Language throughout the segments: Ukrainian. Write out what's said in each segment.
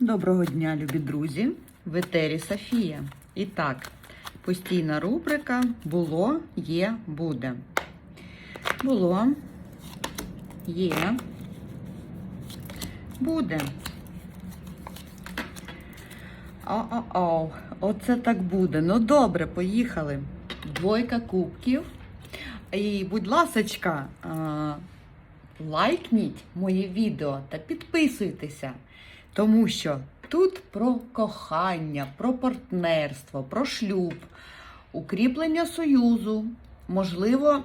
Доброго дня, любі друзі! В етері Софія. І так, постійна рубрика Було, є, буде. Було, є, буде. О-о-о, оце так буде. Ну добре, поїхали. Двойка кубків. І, будь ласочка, лайкніть моє відео та підписуйтеся. Тому що тут про кохання, про партнерство, про шлюб, укріплення союзу, можливо,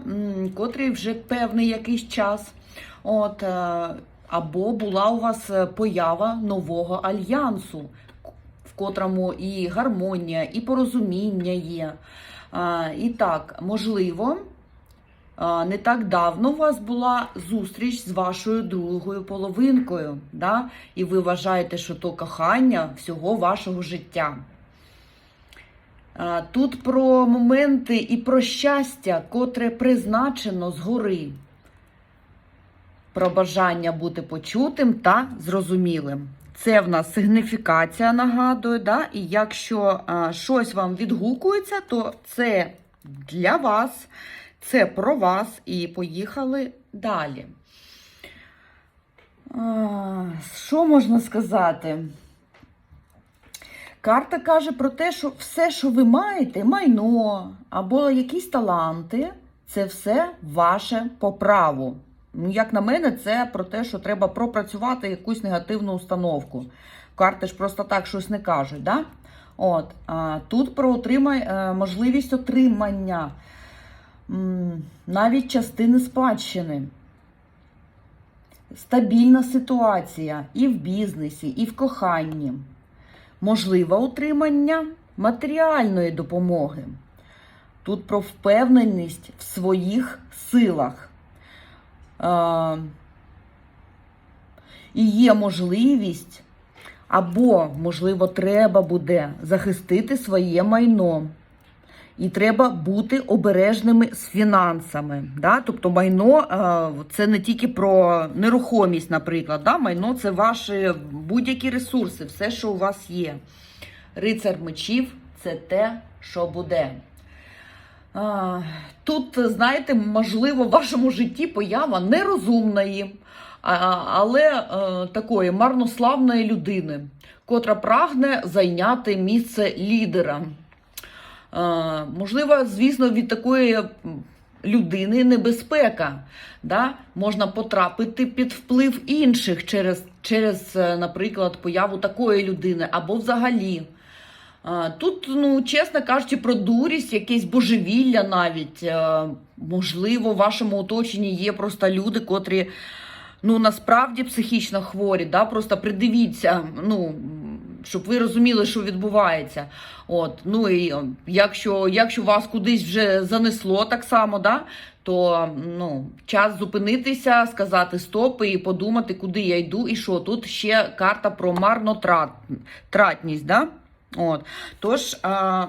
котрий вже певний якийсь час. От, е, або була у вас е, поява нового альянсу, в котрому і гармонія, і порозуміння є. І так, можливо, не так давно у вас була зустріч з вашою другою половинкою, да? і ви вважаєте, що то кохання всього вашого життя. Тут про моменти і про щастя, котре призначено згори, про бажання бути почутим та зрозумілим. Це в нас сигніфікація, нагадую, да? і якщо а, щось вам відгукується, то це для вас, це про вас, і поїхали далі. Що можна сказати? Карта каже про те, що все, що ви маєте, майно або якісь таланти, це все ваше по праву. Ну, як на мене, це про те, що треба пропрацювати якусь негативну установку. Карти ж просто так щось не кажуть. Да? От, а, Тут про отримай, е, можливість отримання навіть частини спадщини. Стабільна ситуація і в бізнесі, і в коханні. Можливе утримання матеріальної допомоги. Тут про впевненість в своїх силах. Е, І є можливість, або, можливо, треба буде захистити своє майно. І треба бути обережними з фінансами. Да? Тобто майно е, це не тільки про нерухомість, наприклад. Да? Майно це ваші будь-які ресурси, все, що у вас є. Рицар мечів це те, що буде. Тут, знаєте, можливо, в вашому житті поява нерозумної, але е, такої марнославної людини, котра прагне зайняти місце лідера. Можливо, звісно, від такої людини небезпека. Да? Можна потрапити під вплив інших через, через, е, наприклад, появу такої людини або взагалі. Тут, ну, чесно кажучи, про дурість, якесь божевілля навіть. Е, Можливо, в вашому оточенні є просто люди, котрі ну, насправді психічно хворі. Да? Просто придивіться, ну, щоб ви розуміли, що відбувається. От, ну і е, Якщо якщо вас кудись вже занесло так само, да? то ну, час зупинитися, сказати стоп і подумати, куди я йду і що. Тут ще карта про марнотратність. Да? От. Тож, а,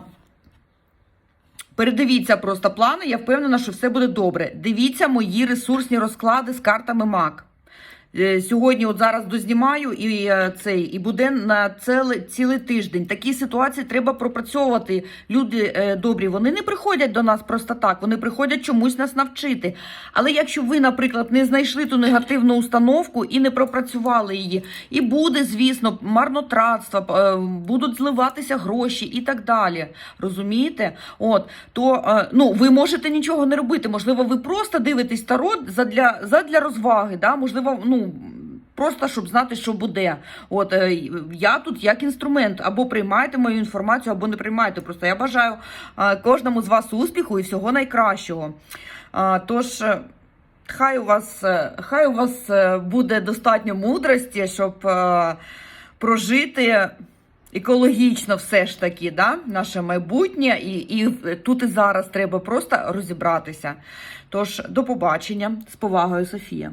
передивіться просто плани, я впевнена, що все буде добре. Дивіться мої ресурсні розклади з картами МАК. Е, Сьогодні, от зараз дознімаю і е, цей, і буде на цілий, цілий тиждень. Такі ситуації треба пропрацьовувати. Люди е, добрі, вони не приходять до нас просто так, вони приходять чомусь нас навчити. Але якщо ви, наприклад, не знайшли ту негативну установку і не пропрацювали її, і буде, звісно, марнотратство, будуть зливатися гроші і так далі. Розумієте? От, то ну, ви можете нічого не робити. Можливо, ви просто дивитесь таро задля, задля розваги. Да? Можливо, ну. Просто щоб знати, що буде. От е, я тут як інструмент, або приймаєте мою інформацію, або не приймаєте. Просто я бажаю е, кожному з вас успіху і всього найкращого. Е, тож, хай у вас хай у вас буде достатньо мудрості, щоб е, прожити. Екологічно все ж таки, да? наше майбутнє, і і тут і зараз треба просто розібратися. Тож, до побачення з повагою, Софія.